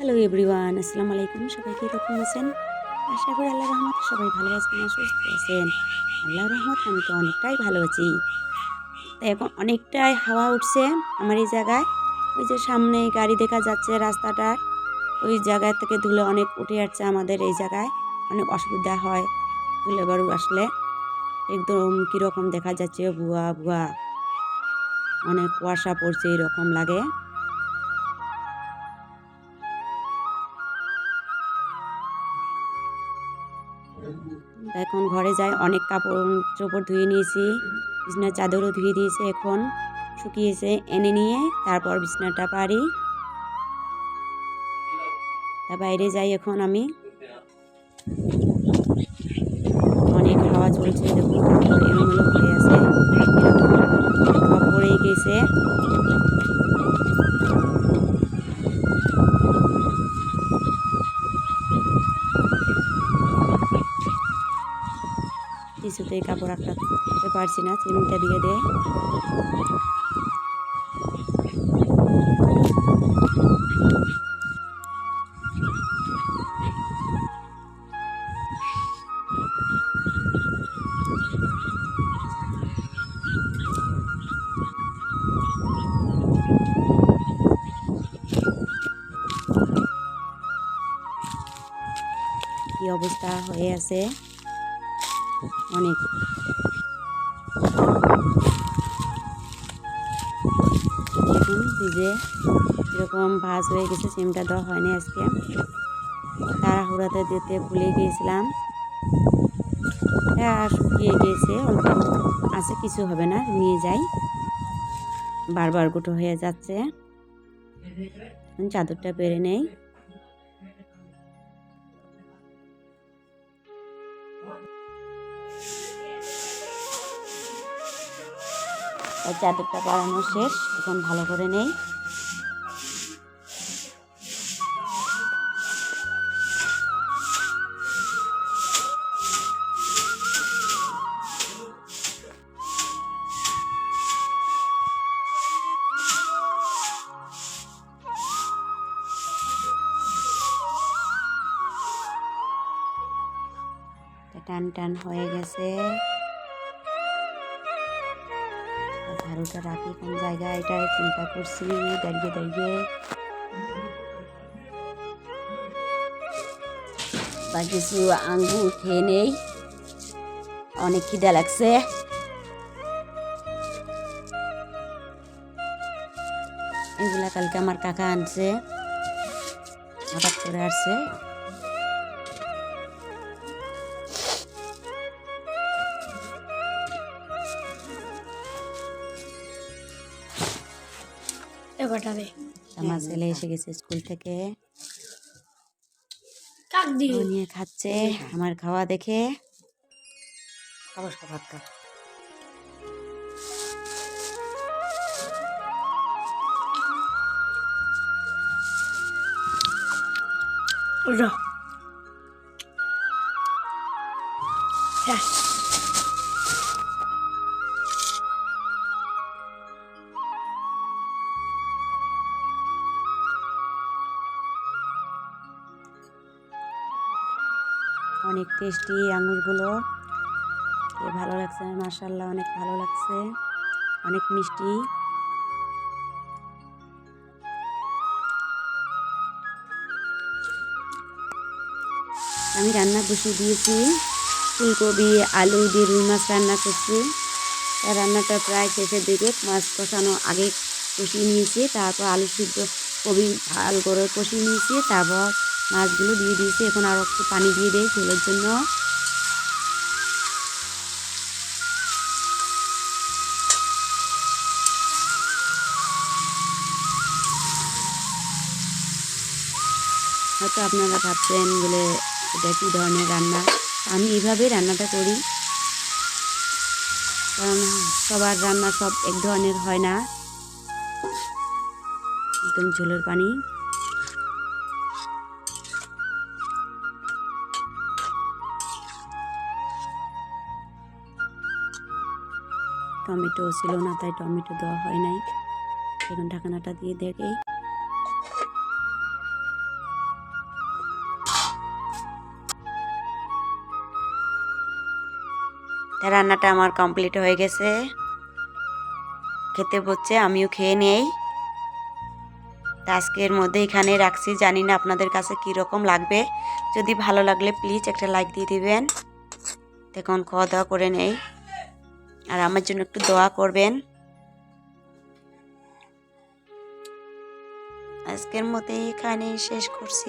Hello everyone আসসালামু আলাইকুম সবাই কীরকম আছেন? আশা করি আল্লাহ রহমত সবাই ভালো আছেন সুস্থ আছেন। আল্লাহ রহমত আমি তো অনেকটাই ভালো আছি। তো এখন অনেকটাই হাওয়া উঠছে আমার এই জায়গায়। ওই যে সামনে গাড়ি দেখা যাচ্ছে রাস্তাটার ওই জায়গা থেকে ধুলে অনেক উঠে আসছে আমাদের এই জায়গায়। অনেক অসুবিধা হয় ধুলে বারু আসলে। একদম কীরকম দেখা যাচ্ছে ভুয়া ভুয়া। অনেক কুয়াশা পড়ছে, এরকম লাগে। এখন ঘরে যাই অনেক কাপড়, চোপড় ধুয়ে নিয়েছি, বিছনার চাদরও ধুয়ে দিয়েছে এখন, শুকিয়েছে, এনে নিয়ে তারপর বিছনাটা পারি তা বাইরে যাই এখন আমি। কিছুতেই কাপড় রাখতে পারছি না চিমনিটা দিয়ে দে। কি অবস্থা হয়ে আছে? অনেক। দেখুন ভিজে এরকম ভাজ হয়ে গেছে, সিমটা দেওয়া হয়নি আজকে। তাড়াহুড়াতে দিতে ভুলে গিয়েছিলাম। এটা শুকিয়ে গিয়েছে, অল্প আছে, কিছু হবে না, নিয়ে যাই। বারবার গুটো হয়ে যাচ্ছে। চাদরটা পেরে নেই। আর চাদরটা বাড়ানো শেষ। এখন ভালো করে নেই। টান টান হয়ে গেছে। ঝাড়ুটা রাখি কোন জায়গায় এটা চিন্তা করছি, দাঁড়িয়ে দাঁড়িয়ে। বা কিছু আঙ্গুর খেয়ে নেই। অনেক খিদা লাগছে। এগুলা কালকে আমার কাকা আনছে হঠাৎ করে আসছে। এবারটা আমার ছেলে এসে গেছে স্কুল থেকে। ও নিয়ে খাচ্ছে আমার খাওয়া দেখে। খাবার ভাত খা। ওটা অনেক টেস্টি আঙুরগুলো এ ভালো লাগছে মার্শাল্লাহ অনেক ভালো লাগছে। অনেক মিষ্টি। আমি রান্না বসিয়ে দিয়েছি। ফুলকপি, আলু দিয়ে রুই মাছ রান্না করছি। রান্নাটা প্রায় শেষের দিকে মাছ কষানো আগে কষিয়ে নিয়েছি, তারপর আলু সিদ্ধ কবি ভালো করে কষিয়ে নিয়েছি, তারপর মাছগুলো দিয়ে দিয়েছি। এখন আরও একটু পানি দিয়ে দেয় ঝোলের জন্য। হয়তো আপনারা ভাবছেন বলে এটা কী ধরনের রান্না? আমি এইভাবেই রান্নাটা করি। কারণ সবার রান্না সব এক ধরনের হয় না। একদম ঝোলের পানি। টমেটো ছিল না, তাই টমেটো দেওয়া হয় নাই। এখন ঢাকনাটা দিয়ে দেখে রান্নাটা আমার কমপ্লিট হয়ে গেছে। খেতে পড়ছে আমিও খেয়ে নেই। আজকের মধ্যে এখানে রাখছি। জানি না আপনাদের কাছে কীরকম লাগবে। যদি ভালো লাগলে প্লিজ একটা লাইক দিয়ে দিবেন। তখন খাওয়া দাওয়া করে নেই। আর আমার জন্য একটু দোয়া করবেন। আজকের মতো এখানেই শেষ করছি।